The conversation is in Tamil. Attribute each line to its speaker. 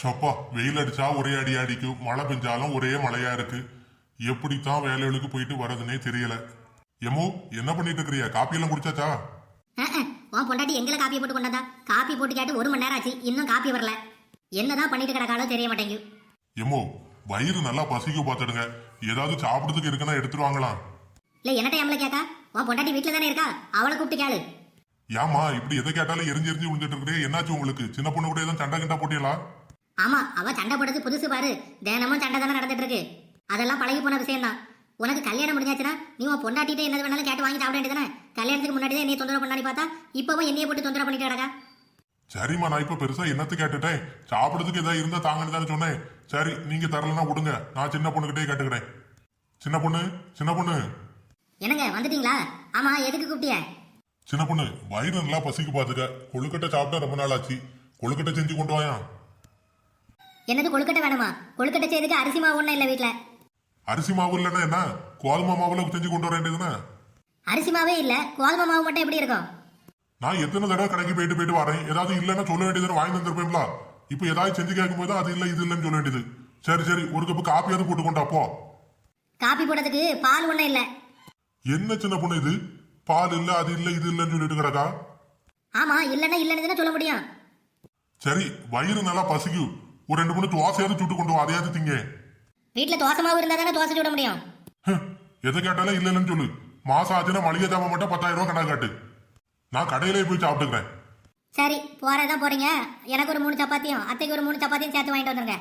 Speaker 1: ஷப்பா வெயில் அடிச்சா ஒரே அடி அடிக்கும் மழை பெஞ்சாலும் ஒரே மழையா இருக்கு. எப்படித்தான் வேலைகளுக்கு போயிட்டு வரதுனே தெரியல. எமோ என்ன பண்ணிட்டு இருக்கிறியா காப்பி எல்லாம் குடிச்சாச்சா
Speaker 2: உன் பொண்டாட்டி எங்களை காப்பி போட்டு கொண்டாந்தா காப்பி போட்டு கேட்டு ஒரு மணி நேரம் ஆச்சு இன்னும் காப்பி வரல. என்னதான் பண்ணிட்டு கிடக்காலோ தெரிய மாட்டேங்குது.
Speaker 1: எமோ வயிறு நல்லா பசிக்க பார்த்துடுங்க. ஏதாவது சாப்பிடுறதுக்கு இருக்குன்னா எடுத்துருவாங்களாம்
Speaker 2: இல்ல என்னட்ட எம்மளை கேக்கா உன் பொண்டாட்டி வீட்டுல தானே இருக்கா? அவளை கூப்பிட்டு கேளு.
Speaker 1: ஏமா இப்படி எதை கேட்டாலும் எரிஞ்சு எரிஞ்சு விழுந்துட்டு இருக்கிறே. என்னாச்சு உங்களுக்கு? சின்ன பொண்ணு கூட எதுவும் சண்டை கிண்டா போட்டியலா?
Speaker 2: ஆமா அவ சண்டை போடுறது புதுசு பாரு. தினமும் சண்டை தானே நடந்துட்டு இருக்கு அதெல்லாம் பழகி போன விஷயம் தான் உனக்கு கல்யாணம் முடிஞ்சாச்சுன்னா நீ உன் பொண்டாட்டிட்டு என்னது வேணாலும் கேட்டு வாங்கி சாப்பிட வேண்டியதானே கல்யாணத்துக்கு முன்னாடி தான் என்னைய தொந்தரவு பண்ணாடி பார்த்தா இப்பவும் என்னைய போட்டு தொந்தரவு பண்ணிட்டு கிடக்கா?
Speaker 1: சரிம்மா நான் இப்ப பெருசா என்னத்து கேட்டுட்டேன்? சாப்பிடுறதுக்கு ஏதாவது இருந்தா தாங்கன்னு தானே சொன்னேன். சரி நீங்க தரலன்னா விடுங்க. நான் சின்ன பொண்ணுகிட்டே கேட்டுக்கிறேன். சின்ன பொண்ணு சின்ன பொண்ணு.
Speaker 2: என்னங்க வந்துட்டீங்களா? ஆமா எதுக்கு கூப்பிட்டிய?
Speaker 1: சின்ன பொண்ணு வயிறு நல்லா பசிக்கு பாத்துக்க. கொழுக்கட்டை சாப்பிட்டா ரொம்ப நாள் ஆச்சு கொழுக்கட்டை செஞ்சு கொண்டு வாயா.
Speaker 2: என்னது கொழுக்கட்டை வேணுமா? கொழுக்கட்டை செய்யறதுக்கு அரிசி மாவு ஒண்ணும் இல்ல வீட்டுல
Speaker 1: அரிசி மாவு இல்லைன்னா என்ன? கோதுமை மாவுல செஞ்சு கொண்டு வர வேண்டியதுன்னு
Speaker 2: அரிசி மாவே இல்ல. கோதுமை மாவு மட்டும் எப்படி இருக்கும்?
Speaker 1: நான் எத்தனை தடவை கடைக்கு போயிட்டு போயிட்டு வரேன். ஏதாவது இல்லைன்னா சொல்ல வேண்டியது வாங்கி தந்துருப்பேன்ல இப்போ ஏதாவது செஞ்சு கேட்கும்போது அது இல்லை இது இல்லைன்னு சொல்ல வேண்டியது. சரி சரி ஒரு கப்பு காப்பியாவது போட்டு கொண்டா போ.
Speaker 2: காப்பி போடுறதுக்கு பால் ஒண்ணும் இல்ல.
Speaker 1: என்ன சின்ன பொண்ணு இது? பால் இல்ல அது இல்ல இது இல்லைன்னு சொல்லிட்டு கிடக்கா
Speaker 2: ஆமா இல்லன்னா இல்லன்னு சொல்ல முடியும்.
Speaker 1: சரி வயிறு நல்லா பசிக்கும். ஒரு ரெண்டு மூணு தோசையாவது சுட்டு கொண்டு வா அதையாவது திங்க.
Speaker 2: வீட்டுல தோசை மாவு இருந்தா தானே தோசை சுட முடியும்?
Speaker 1: ஹம், எதை கேட்டாலும் இல்ல இல்லைன்னு சொல்லு. மாசம் ஆச்சுன்னா மளிகை ஜாமான் மட்டும் பத்தாயிரம் ரூபாய் கணக்கு காட்டு. நான் கடையிலே போய் சாப்பிட்டுக்கிறேன்.
Speaker 2: சரி போறதான் போறீங்க. எனக்கு ஒரு மூணு சப்பாத்தியும் அத்தைக்கு ஒரு மூணு சப்பாத்தியும் சேர்த்து வாங்கிட்டு வந்துருங்க.